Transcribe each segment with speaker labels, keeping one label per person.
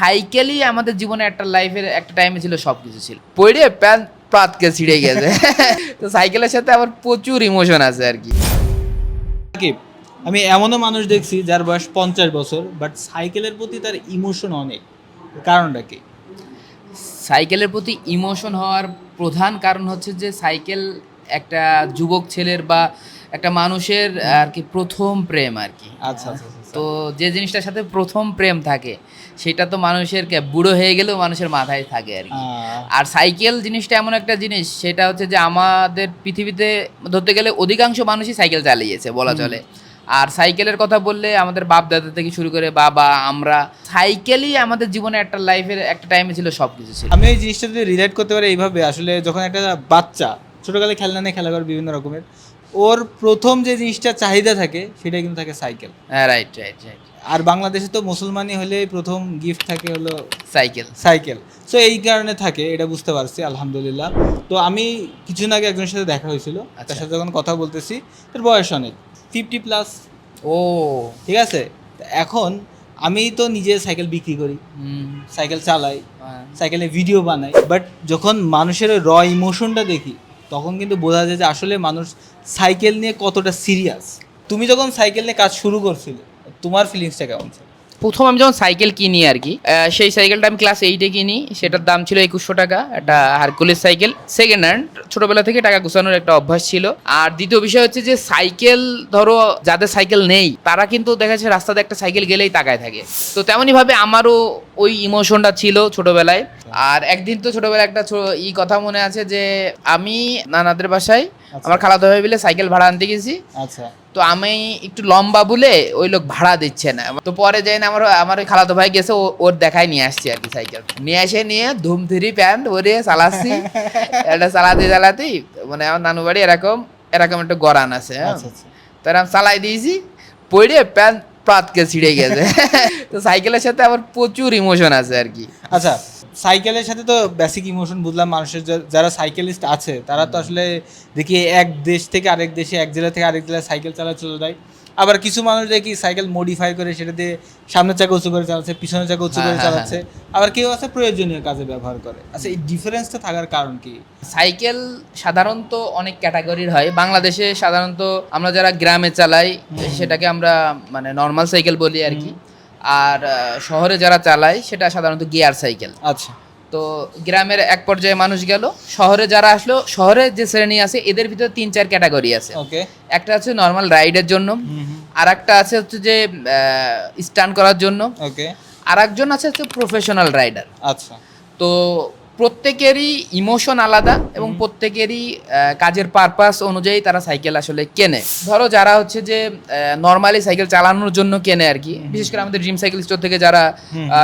Speaker 1: সাইকেলই আমাদের জীবনে একটা লাইফের একটা টাইমে ছিল সব কিছু ছিল। পড়ে প্যান্ট পাতকে ছিঁড়ে গেছে। তো সাইকেলের সাথে আমার প্রচুর ইমোশন আছে আর কি।
Speaker 2: সাকিব আমি এমনও মানুষ দেখছি যার বয়স পঞ্চাশ বছর বাট সাইকেলের প্রতি তার ইমোশন অনেক। কারণটা কি?
Speaker 1: সাইকেলের প্রতি ইমোশন হওয়ার প্রধান কারণ হচ্ছে যে সাইকেল একটা যুবক ছেলের বা একটা মানুষের আর কি প্রথম প্রেম আর কি।
Speaker 2: আচ্ছা আচ্ছা আচ্ছা।
Speaker 1: তো যে জিনিসটার সাথে প্রথম প্রেম থাকে সেটা তো মানুষের কে- বুড়ো হয়ে গেলেও মানুষের মাথায় থাকে আর কি। আর সাইকেল জিনিসটা এমন একটা জিনিস সেটা হচ্ছে যে আমাদের পৃথিবীতে ধরতে গেলে অধিকাংশ মানুষই সাইকেল চালিয়েছে বলা চলে। আর সাইকেলের কথা বললে আমাদের বাপ দাদা থেকে শুরু করে বাবা আমরা সাইকেলই আমাদের জীবনে একটা লাইফের একটা টাইমে ছিল সব কিছু ছিল।
Speaker 2: আমি এই জিনিসটা যদি রিলেট করতে পারি এইভাবে আসলে যখন একটা বাচ্চা ছোটকালে খেলনা নিয়ে খেলা করে বিভিন্ন রকমের ওর প্রথম যে জিনিসটা চাহিদা থাকে সেটা কিন্তু থাকে সাইকেল।
Speaker 1: হ্যাঁ রাইট রাইট রাইট
Speaker 2: আর বাংলাদেশে তো মুসলমানি হলে প্রথম গিফট থাকে হলো
Speaker 1: সাইকেল।
Speaker 2: সাইকেল। সো এই কারণে থাকে এটা বুঝতে পারছি আলহামদুলিল্লাহ। তো আমি কিছুদিন আগে একজনের সাথে দেখা হয়েছিল
Speaker 1: আচ্ছা।
Speaker 2: তার সাথে যখন কথা বলতেছি তার বয়স অনেক ফিফটি প্লাস
Speaker 1: ও।
Speaker 2: ঠিক আছে? এখন আমি তো নিজে সাইকেল বিক্রি করি সাইকেল চালাই
Speaker 1: হ্যাঁ।
Speaker 2: সাইকেলে ভিডিও বানাই বাট যখন মানুষের র ইমোশনটা দেখি তখন কিন্তু বোঝা যায় যে আসলে মানুষ সাইকেল নিয়ে কতটা সিরিয়াস তুমি যখন সাইকেল নিয়ে কাজ শুরু করছিলে, তোমার ফিলিংসটা কেমন ছিল?
Speaker 1: প্রথম আমি যখন সাইকেল কিনি আর কি সেই সাইকেলটা আমি ক্লাস এইটে কিনি সেটার দাম ছিল একুশশো টাকা একটা হারকুলের সাইকেল। সেকেন্ড হ্যান্ড ছোটবেলা থেকে টাকা গুছানোর একটা অভ্যাস ছিল। আর দ্বিতীয় বিষয় হচ্ছে যে সাইকেল ধরো যাদের সাইকেল নেই তারা কিন্তু দেখা যাচ্ছে রাস্তাতে একটা সাইকেল গেলেই তাকায় থাকে। তো তেমনই ভাবে আমারও ওই ইমোশনটা ছিল ছোটবেলায়। আর একদিন তো ছোটবেলায় একটা ই কথা মনে আছে যে আমি নানাদের বাসায় আমার খালাদা ভাই মিলে সাইকেল ভাড়া আনতে গেছি।
Speaker 2: আচ্ছা।
Speaker 1: তো আমি একটু লম্বা বলে ওই লোক ভাড়া দিচ্ছে না। তো পরে যাই না আমার আমার ওই খালাতো ভাই গেছে ওর দেখায় নিয়ে আসছি আর কি সাইকেল। নিয়ে এসে নিয়ে ধুম থ্রি প্যান্ট ওরে চালাচ্ছি। এটা চালাতে চালাতেই মানে আমার নানু বাড়ি এরকম এরকম একটা গরান আছে হ্যাঁ।
Speaker 2: আচ্ছা আচ্ছা।
Speaker 1: তো এরকম চালাই দিয়েছি পড়ে প্যান্ট পাতকে ছিঁড়ে গেছে। তো সাইকেলের সাথে আমার প্রচুর ইমোশন আছে আর কি।
Speaker 2: আচ্ছা সাইকেলের সাথে তো বেসিক ইমোশন বুঝলাম মানুষের যারা সাইকেলিস্ট আছে তারা তো আসলে দেখি এক দেশ থেকে আরেক দেশে এক জেলা থেকে আরেক জেলায় সাইকেল চালা চলে যায়। আবার কিছু মানুষ দেখি সাইকেল মডিফাই করে সেটা দিয়ে সামনের চাকা উঁচু করে চালাচ্ছে পিছনের চাকা উঁচু
Speaker 1: হ্যাঁ,
Speaker 2: করে
Speaker 1: হ্যাঁ,
Speaker 2: চালাচ্ছে। আবার কেউ আছে প্রয়োজনীয় কাজে ব্যবহার করে। আচ্ছা এই ডিফারেন্সটা থাকার কারণ কি?
Speaker 1: সাইকেল সাধারণত অনেক ক্যাটাগরির হয়। বাংলাদেশে সাধারণত আমরা যারা গ্রামে চালাই সেটাকে আমরা মানে নর্মাল সাইকেল বলি আর কি। আর শহরে যারা চালায় সেটা সাধারণত গিয়ার সাইকেল।
Speaker 2: আচ্ছা।
Speaker 1: তো গ্রামের এক পর্যায়ে মানুষ গেল শহরে যারা আসলো শহরে যে শ্রেণি আছে এদের ভিতরে তিন চার ক্যাটাগরি আছে।
Speaker 2: ওকে।
Speaker 1: একটা আছে নর্মাল রাইডের জন্য আর একটা আছে হচ্ছে যে স্টান্ট করার জন্য।
Speaker 2: ওকে।
Speaker 1: আর একজন আছে হচ্ছে প্রফেশনাল রাইডার।
Speaker 2: আচ্ছা।
Speaker 1: তো প্রত্যেকেরই ইমোশন আলাদা এবং প্রত্যেকেরই কাজের পারপাস অনুযায়ী তারা সাইকেল আসলে কেনে। ধরো যারা হচ্ছে যে নর্মালি সাইকেল চালানোর জন্য কেনে আর কি। বিশেষ করে আমাদের ড্রিম সাইকেল স্টোর থেকে যারা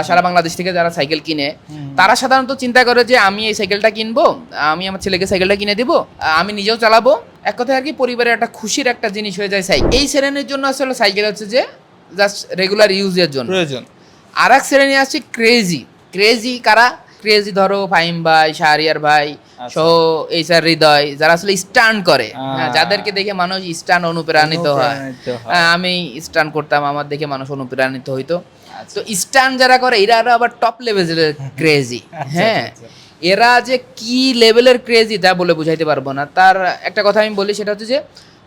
Speaker 1: সারা বাংলাদেশ থেকে যারা সাইকেল কিনে তারা সাধারণত চিন্তা করে যে আমি এই সাইকেলটা কিনবো? আমি আমার ছেলেকে সাইকেলটা কিনে দিব? আমি নিজেও চালাবো? এক কথায় আর কি পরিবারের একটা খুশির একটা জিনিস হয়ে যায় সাইকেল এই শ্রেণির জন্য আসলে সাইকেল হচ্ছে যে জাস্ট রেগুলার ইউজের জন্য।
Speaker 2: প্রয়োজন।
Speaker 1: আর এক শ্রেণি আছে ক্রেজি ক্রেজি কারা? ক্রেজি ধরো ফাহিম ভাই শাহরিয়ার ভাই সহ এই স্যার হৃদয় যারা আসলে স্টান করে। হ্যাঁ, যাদেরকে দেখে মানুষ স্টান অনুপ্রাণিত হয়।
Speaker 2: হয়।
Speaker 1: আমি স্টান করতাম আমার দেখে মানুষ অনুপ্রাণিত হইতো। তো স্টান যারা করে এরা আরও আবার টপ লেভেলের ক্রেজি হ্যাঁ এরা যে কি লেভেলের ক্রেজি তা বলে বুঝাইতে পারব না। তার একটা কথা আমি বলি সেটা হচ্ছে যে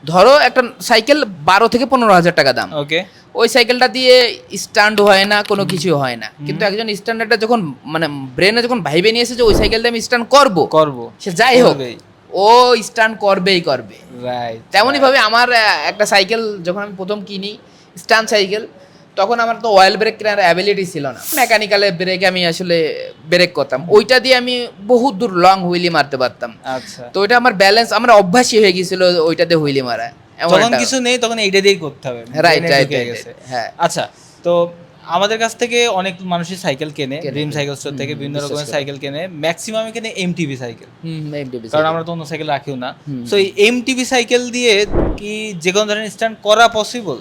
Speaker 1: ধরো একটা সাইকেল বারো থেকে পনেরো হাজার টাকা দাম।
Speaker 2: ওকে
Speaker 1: ওই সাইকেলটা দিয়ে স্ট্যান্ড হয় না কোনো কিছু হয় না। কিন্তু একজন স্ট্যান্ডার্ডটা যখন মানে ব্রেনে যখন ভাইবে নিয়েছে যে ওই সাইকেল দিয়ে আমি স্ট্যান্ড করব।
Speaker 2: করব।
Speaker 1: সে যাই হোক ও স্ট্যান্ড করবেই করবে।
Speaker 2: রাইট
Speaker 1: তেমনই ভাবে আমার একটা সাইকেল যখন আমি প্রথম কিনি স্ট্যান্ড সাইকেল তখন আমার তো অয়েল ব্রেক কেনার অ্যাবিলিটি ছিল না। মেকানিক্যালে ব্রেক আমি আসলে ব্রেক করতাম। ওইটা দিয়ে আমি বহুত দূর লং হুইলি মারতে পারতাম।
Speaker 2: আচ্ছা।
Speaker 1: তো ওইটা আমার ব্যালেন্স আমার অভ্যাসই হয়ে গেছিল ওইটাতে হুইলি মারা।
Speaker 2: যখন কিছু নেই তখন এইটা দিয়েই করতে হবে।
Speaker 1: রাইট রাইট হ্যাঁ।
Speaker 2: আচ্ছা তো আমাদের কাছ থেকে অনেক মানুষই সাইকেল কেনে। ড্রিম সাইকেল স্টোর থেকে বিভিন্ন রকমের সাইকেল কেনে ম্যাক্সিমাম কেনে এমটিভি সাইকেল। কারণ আমরা তো অন্য সাইকেল রাখিও না।
Speaker 1: তো
Speaker 2: সো এই এমটিভি সাইকেল দিয়ে কি যে কোনো ধরনের স্ট্যান্ড করা পসিবল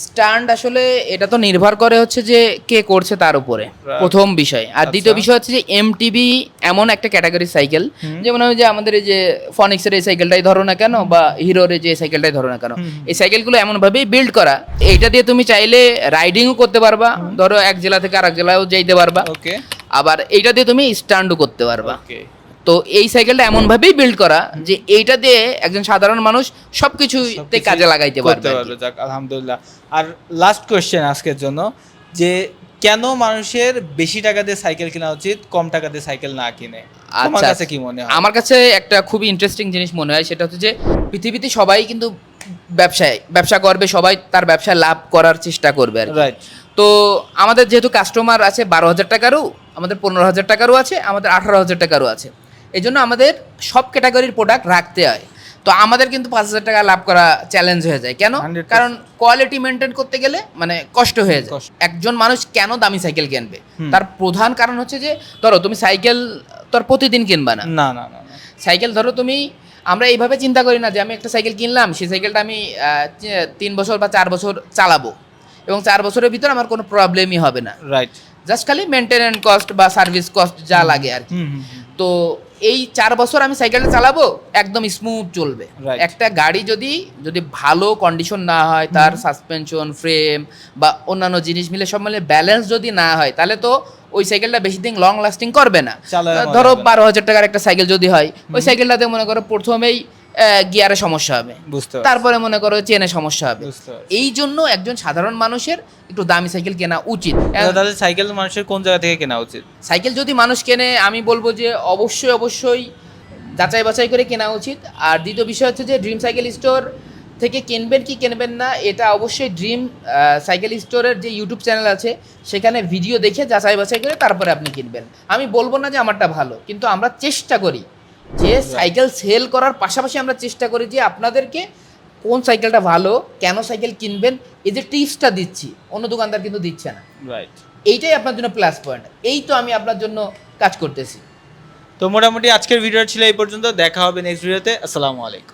Speaker 1: স্ট্যান্ড আসলে এটা তো নির্ভর করে হচ্ছে যে কে করছে তার উপরে প্রথম বিষয়। আর দ্বিতীয়
Speaker 2: আচ্ছা।
Speaker 1: বিষয় হচ্ছে যে এমটিবি এমন একটা ক্যাটাগরি সাইকেল যেমন আমি যে আমাদের এই যে ফনিক্সের এই সাইকেলটাই ধরো না কেন বা হিরোর এই যে সাইকেলটাই ধরো না কেন এই সাইকেলগুলো এমনভাবেই বিল্ড করা। এইটা দিয়ে তুমি চাইলে রাইডিংও করতে পারবা ধরো এক জেলা থেকে আরেক জেলায়ও যাইতে পারবা।
Speaker 2: ওকে
Speaker 1: আবার এইটা দিয়ে তুমি স্ট্যান্ডও করতে পারবা। তো এই সাইকেলটা এমনভাবেই বিল্ড করা যে এইটা দিয়ে একজন সাধারণ মানুষ সবকিছুতে কাজে লাগাইতে পারবে
Speaker 2: যাক আলহামদুলিল্লাহ। আর লাস্ট কোয়েশ্চেন আজকের জন্য যে কেন মানুষের বেশি টাকা দিয়ে সাইকেল কেনা উচিত কম টাকা দিয়ে সাইকেল না কিনে? তোমার
Speaker 1: আচ্ছা,
Speaker 2: কাছে কি মনে হয়?
Speaker 1: আমার কাছে একটা খুবই ইন্টারেস্টিং জিনিস মনে হয় সেটা হচ্ছে যে পৃথিবীতে সবাই কিন্তু ব্যবসায় ব্যবসা করবে সবাই তার ব্যবসায় লাভ করার চেষ্টা করবে আর তো আমাদের যেহেতু কাস্টমার আছে বারো হাজার টাকারও আমাদের পনেরো হাজার টাকারও আছে আমাদের আঠারো হাজার টাকারও আছে। এই জন্য আমাদের সব ক্যাটাগরির প্রোডাক্ট রাখতে হয়। তো আমাদের কিন্তু পাঁচ হাজার টাকা লাভ করা চ্যালেঞ্জ হয়ে যায়। কেন? কারণ কোয়ালিটি মেনটেন করতে গেলে মানে কষ্ট হয়ে যায়। একজন মানুষ কেন দামি সাইকেল কিনবে? তার প্রধান কারণ হচ্ছে যে ধরো তুমি সাইকেল তোর প্রতিদিন কিনবা না।
Speaker 2: না না।
Speaker 1: সাইকেল ধরো তুমি আমরা এইভাবে চিন্তা করি না যে আমি একটা সাইকেল কিনলাম সেই সাইকেলটা আমি তিন বছর বা চার বছর চালাবো। এবং চার বছরের ভিতর আমার কোনো প্রবলেমই হবে না।
Speaker 2: রাইট
Speaker 1: জাস্ট খালি মেনটেনেন্স কস্ট বা সার্ভিস কস্ট যা লাগে আর কি। তো এই চার বছর আমি সাইকেলটা চালাবো একদম স্মুথ চলবে। একটা গাড়ি যদি যদি ভালো কন্ডিশন না হয় তার সাসপেনশন ফ্রেম বা অন্যান্য জিনিস মিলে সব মিলে ব্যালেন্স যদি না হয় তাহলে তো ওই সাইকেলটা বেশি দিন লং লাস্টিং করবে না। ধরো বারো হাজার টাকার একটা সাইকেল যদি হয় ওই সাইকেলটাতে মনে করো প্রথমেই গিয়ারে সমস্যা হবে।
Speaker 2: বুঝতে
Speaker 1: তারপরে মনে করো চেনে সমস্যা হবে। এই জন্য একজন সাধারণ মানুষের একটু দামি সাইকেল কেনা উচিত।
Speaker 2: তাহলে সাইকেল মানুষের কোন জায়গা থেকে কেনা উচিত?
Speaker 1: সাইকেল যদি মানুষ কেনে আমি বলব যে অবশ্যই অবশ্যই যাচাই বাছাই করে কেনা উচিত। আর দ্বিতীয় বিষয় হচ্ছে যে ড্রিম সাইকেল স্টোর থেকে কিনবেন কি কিনবেন না এটা অবশ্যই ড্রিম সাইকেল স্টোরের যে ইউটিউব চ্যানেল আছে সেখানে ভিডিও দেখে যাচাই বাছাই করে তারপরে আপনি কিনবেন। আমি বলব না যে আমারটা ভালো কিন্তু আমরা চেষ্টা করি। যে সাইকেল সেল করার পাশাপাশি আমরা চেষ্টা করি যে আপনাদেরকে কোন সাইকেলটা ভালো কেন সাইকেল কিনবেন এই যে টিপসটা দিচ্ছি অন্য দোকানদার কিন্তু দিচ্ছে না।
Speaker 2: রাইট
Speaker 1: এইটাই আপনার জন্য প্লাস পয়েন্ট এই তো আমি আপনার জন্য কাজ করতেছি।
Speaker 2: তো মোটামুটি আজকের ভিডিও ছিল এই পর্যন্ত। দেখা হবে নেক্সট ভিডিওতে আসসালামু আলাইকুম।